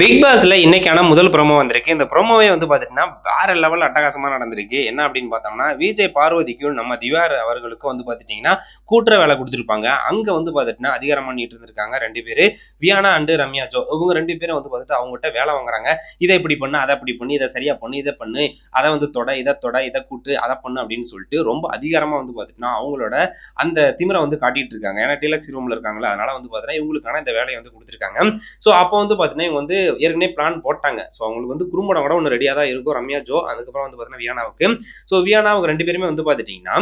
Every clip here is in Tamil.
பிக் பாஸ்ல இன்னைக்கான முதல் ப்ரோமோ வந்திருக்கு. இந்த ப்ரோமோவே வந்து பாத்தீங்கன்னா வேற லெவல் அட்டகாசமா நடந்திருக்கு. என்ன அப்படின்னு பார்த்தோம்னா விஜய் பார்வதிக்கும் நம்ம திவார் அவர்களுக்கும் வந்து பாத்துட்டீங்கன்னா கூட்டுற வேலை கொடுத்துருப்பாங்க. அங்க வந்து பாத்துட்டீங்கன்னா அதிகாரம் பண்ணிட்டு இருந்திருக்காங்க ரெண்டு பேரு. வியானா அண்டு ரம்யா ஜோ இவங்க ரெண்டு பேரும் வந்து பார்த்துட்டு அவங்ககிட்ட வேலை வாங்குறாங்க. இதை இப்படி பண்ணு அதை அப்படி பண்ணு இதை சரியா பண்ணு இதை பண்ணு அதை வந்து தொட இதை தொட இதை கூட்டு அதை பண்ணு அப்படின்னு சொல்லிட்டு ரொம்ப அதிகாரமா வந்து பாத்துட்டீங்கன்னா அவங்களோட அந்த திமிரை வந்து காட்டிட்டு இருக்காங்க. ஏன்னா டிலக்ஸ் ரூம்ல இருக்காங்களா அதனால வந்து பாத்தீங்கன்னா இவங்களுக்கான இந்த வேலையை வந்து கொடுத்துருக்காங்க. ஸோ அப்போ வந்து பாத்தீங்கன்னா இவங்க வந்து ஏற்கனவே பிளான் போட்டாங்க. ஸோ அவங்களுக்கு வந்து குறும்படம் கூட ஒன்று ரெடியாக தான் இருக்கும். ரம்யா ஜோ அதுக்கப்புறம் வந்து பார்த்தீங்கன்னா வியானாவுக்கு. ஸோ வியானாவுக்கு ரெண்டு பேருமே வந்து பார்த்துட்டிங்கன்னா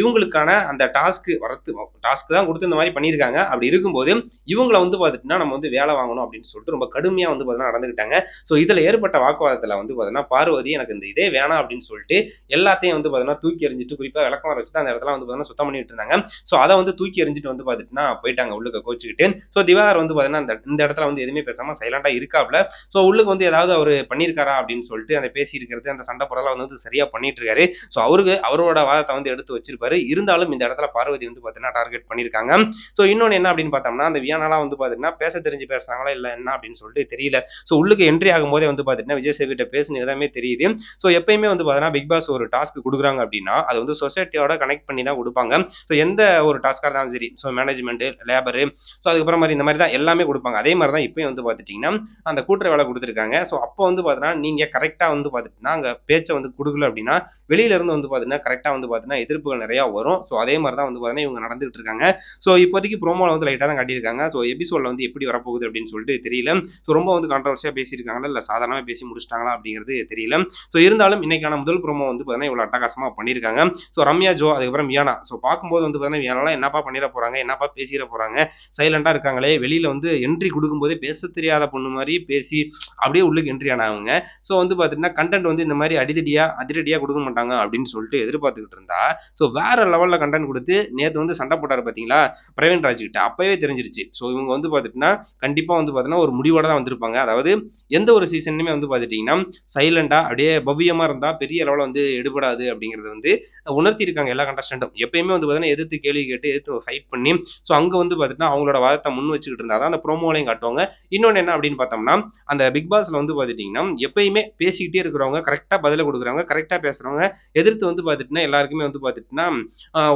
இவங்களுக்கான அந்த டாஸ்க்கு வரத்து டாஸ்க் தான் கொடுத்து இந்த மாதிரி பண்ணியிருக்காங்க. அப்படி இருக்கும்போது இவங்கள வந்து பார்த்துட்டுனா நம்ம வந்து வேலை வாங்கணும் அப்படின்னு சொல்லிட்டு ரொம்ப கடுமையாக வந்து பார்த்தீங்கன்னா நடந்துக்கிட்டாங்க ஸோ இதில் ஏற்பட்ட வாக்குவாதத்தில் வந்து பார்த்தீங்கன்னா பார்வதி எனக்கு இந்த இதே வேணாம் அப்படின்னு சொல்லிட்டு எல்லாத்தையும் வந்து பார்த்தீங்கன்னா தூக்கி எறிஞ்சிட்டு குறிப்பாக விளக்கம் வச்சு தான் அந்த இடத்துல வந்து பார்த்தீங்கன்னா சுத்தம் பண்ணிட்டு இருந்தாங்க. ஸோ அதை வந்து தூக்கி எறிஞ்சிட்டு வந்து பார்த்துட்டுனா போயிட்டாங்க உள்ளுக்க கோச்சிக்கிட்டு. ஸோ திவாகர் வந்து பார்த்தீங்கன்னா இந்த இந்த இடத்துல வந்து எதுவுமே பேசாமல் சைலண்டாக இருக்காப்ல ஸோ உள்ளுக்கு வந்து ஏதாவது அவர் பண்ணியிருக்காரா அப்படின்னு சொல்லிட்டு அந்த பேசி இருக்கிறது அந்த சண்டை போடலாம் வந்து சரியா பண்ணிட்டு இருக்காரு ஸோ அவருக்கு அவரோட வாதத்தை வந்து எடுத்து வச்சிருப்பாரு. இருந்தாலும் இந்த இடத்துல பார்வதி வந்து பார்த்தீங்கன்னா டார்கெட் பண்ணியிருக்காங்க. ஸோ இன்னொன்று என்ன அப்படின்னு பார்த்தோம்னா அந்த வியானாலாம் வந்து பார்த்தீங்கன்னா பேச தெரிஞ்சு பேசுறாங்களா இல்லை என்ன அப்படின்னு சொல்லிட்டு தெரியல. ஸோ உள்ளுக்கு என்ட்ரி ஆகும்போதே வந்து பார்த்தீங்கன்னா விஜய் சேவிட்ட பேசுன விதமே தெரியுது. ஸோ எப்பயுமே வந்து பார்த்தீங்கன்னா பிக் பாஸ் ஒரு டாஸ்க் கொடுக்குறாங்க அப்படின்னா அது வந்து சொசைட்டியோட கனெக்ட் பண்ணி தான் கொடுப்பாங்க. ஸோ எந்த ஒரு டாஸ்க்காக இருந்தாலும் சரி. ஸோ மேனேஜ்மெண்ட் லேபரு ஸோ அதுக்கப்புறம் மாதிரி இந்த மாதிரி தான் எல்லாமே கொடுப்பாங்க. அதே மாதிரி தான் இப்பயும் வந்து பார்த்துட்டிங்கன்னா அந்த கூட்டுற வேலை கொடுத்துருக்காங்க. ஸோ அப்போ வந்து பார்த்தீங்கன்னா நீங்கள் கரெக்டாக வந்து பார்த்துட்டுனா அங்கே பேச்சை வந்து கொடுக்கல அப்படின்னா வெளியிலேருந்து வந்து பார்த்தீங்கன்னா கரெக்டாக வந்து பார்த்தீங்கன்னா எதிர்ப்புகள் நிறையா வரும். ஸோ அதே மாதிரி தான் வந்து பார்த்தீங்கன்னா இவங்க நடந்துகிட்டு இருக்காங்க. ஸோ இப்போதைக்கு ப்ரோமோவில் வந்து லைட்டாக தான் காட்டியிருக்காங்க. ஸோ எபிசோடில் வந்து எப்படி வரப்போகுது அப்படின்னு சொல்லிட்டு தெரியல. ஸோ ரொம்ப வந்து கான்ட்ரவர்சியாக பேசியிருக்காங்களா? இல்லை சாதாரணமாக பேசி முடிச்சிட்டாங்களா அப்படிங்கிறது தெரியல. ஸோ இருந்தாலும் இன்னைக்கான முதல் ப்ரோமோ வந்து பார்த்தீங்கன்னா இவ்வளோ அட்டகாசமாக பண்ணியிருக்காங்க. ஸோ ரம்யா ஜோ அதுக்கப்புறம் வியானா ஸோ பார்க்கும்போது வந்து பார்த்தீங்கன்னா வியானாலாம் என்னப்பா பண்ணிட போகிறாங்க என்னப்பா பேசிட போகிறாங்க சைலண்டாக இருக்காங்களே? வெளியில் வந்து என்ட்ரி கொடுக்கும்போதே பேச தெரியாத பொண்ணு மாதிரி பேசி அப்படியே உள்ளுக்கு என்ட்ரி ஆனவங்க ஸோ வந்து பார்த்தீங்கன்னா கண்டென்ட் வந்து இந்த மாதிரி அடிதடியா அதிரடியாக கொடுக்க மாட்டாங்க அப்படின்னு சொல்லிட்டு எதிர்பார்த்துக்கிட்டு இருந்தா. ஸோ வேற லெவலில் கண்டென்ட் கொடுத்து நேற்று வந்து சண்டை போட்டார் பார்த்தீங்களா பிரவீன் ராஜ் கிட்ட. அப்பவே தெரிஞ்சிருச்சு. ஸோ இவங்க வந்து பார்த்துட்டுனா கண்டிப்பாக வந்து பார்த்தீங்கன்னா ஒரு முடிவோட தான் வந்திருப்பாங்க. அதாவது எந்த ஒரு சீசன்லையுமே வந்து பார்த்துட்டிங்கன்னா சைலண்டாக அப்படியே பவ்யமாக இருந்தால் பெரிய லெவலில் வந்து எடுபடாது அப்படிங்கிறது வந்து உணர்த்தி இருக்காங்க எல்லா கண்டஸ்டண்ட்டும் எப்பயுமே வந்து பார்த்தீங்கன்னா எதிர்த்து கேள்வி கேட்டு எதிர்த்து ஃபைட் பண்ணி ஸோ அங்கே வந்து பார்த்தீங்கன்னா அவங்களோட வாதத்தை முன் வச்சுக்கிட்டு இருந்தால் தான் அந்த ப்ரோமோலையும் காட்டுவாங்க. இன்னொன்று என்ன அப்படின்னு பார்த்தோம்னா அந்த பிக் பாஸ்ல வந்து பார்த்துட்டிங்கன்னா எப்பயுமே பேசிக்கிட்டே இருக்கிறவங்க கரெக்டாக பதில கொடுக்குறவங்க கரெக்டாக பேசுகிறவங்க எதிர்த்து வந்து பார்த்துட்டுனா எல்லாருக்குமே வந்து பார்த்துட்டுனா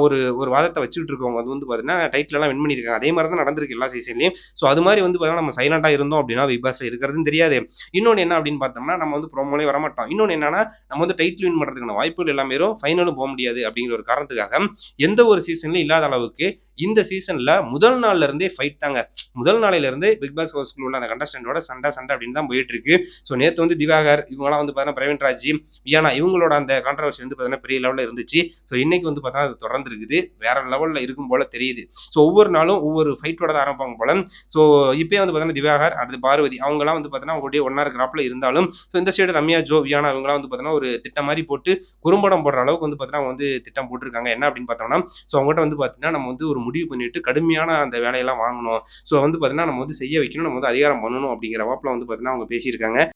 ஒரு ஒரு வாதத்தை வச்சுக்கிட்டு இருக்கவங்க அது வந்து பார்த்தீங்கன்னா டைட்டிலெலாம் வின் பண்ணியிருக்காங்க. அதே மாதிரி தான் நடந்திருக்கு எல்லா சீசன்லையும் ஸோ அது மாதிரி வந்து பார்த்தீங்கன்னா நம்ம சைலண்டாக இருந்தோம் அப்படின்னா பிக் பாஸ்ல இருக்கிறதுன்னு தெரியாது. இன்னொன்று என்ன அப்படின்னு பார்த்தோம்னா நம்ம வந்து ப்ரோமோலே வரமாட்டோம். இன்னொன்று என்னன்னா நம்ம வந்து டைட்டில் வின் பண்ணுறதுக்கான வாய்ப்புகள் எல்லாமே ஃபைனலும் போக முடியாது அப்படிங்கிற ஒரு காரணத்துக்காக எந்த ஒரு சீசன்லையும் இல்லாத அளவுக்கு இந்த சீசன்ல முதல் நாள்ல இருந்தே ஃபைட் தாங்க. முதல் நாளையில இருந்து பிக் பாஸ் ஹவுஸ்க்குள்ள உள்ள அந்த கண்டஸ்டன்டோட சண்டை சண்டை அப்படின்னு தான் போயிட்டு இருக்கு ஸோ நேற்று வந்து திவாகர் இவங்கலாம் வந்து பார்த்தீங்கன்னா பிரவீன் ராஜ் வியானா இவங்களோட அந்த கான்ட்ரவர்சி வந்து பார்த்தீங்கன்னா பெரிய லெவலில் இருந்துச்சு. ஸோ இன்னைக்கு வந்து பார்த்தீங்கன்னா அது தொடர்ந்து இருக்குது வேற லெவலில் இருக்கும் போல தெரியுது. ஸோ ஒவ்வொரு நாளும் ஒவ்வொரு ஃபைட்டோட தான் ஆரம்பிப்பாங்க போல. ஸோ இப்பயே வந்து பார்த்தீங்கன்னா திவாகர் அடுத்து பார்வதி அவங்கலாம் வந்து பார்த்தீங்கன்னா அவங்களுடைய ஒன்னா கிராப்ல இருந்தாலும் ஸோ இந்த சைடு ரம்யா ஜோ வியானா இவங்கலாம் வந்து பார்த்தீங்கன்னா ஒரு திட்டம் மாதிரி போட்டு குறும்படம் போடுற அளவுக்கு வந்து பார்த்தீங்கன்னா அவங்க வந்து திட்டம் போட்டிருக்காங்க. என்ன அப்படின்னு பார்த்தோம்னா ஸோ அவங்ககிட்ட வந்து பார்த்தீங்கன்னா நம்ம வந்து ஒரு முடிவு பண்ணிட்டு கடுமையான அந்த வேலையெல்லாம் வாங்கணும். ஸோ வந்து பார்த்தீங்கன்னா நம்ம வந்து செய்ய வைக்கணும் நம்ம வந்து அதிகாரம் பண்ணணும் அப்படிங்கிற வாப்பில் வந்து பார்த்தீங்கன்னா அவங்க பேசியிருக்காங்க.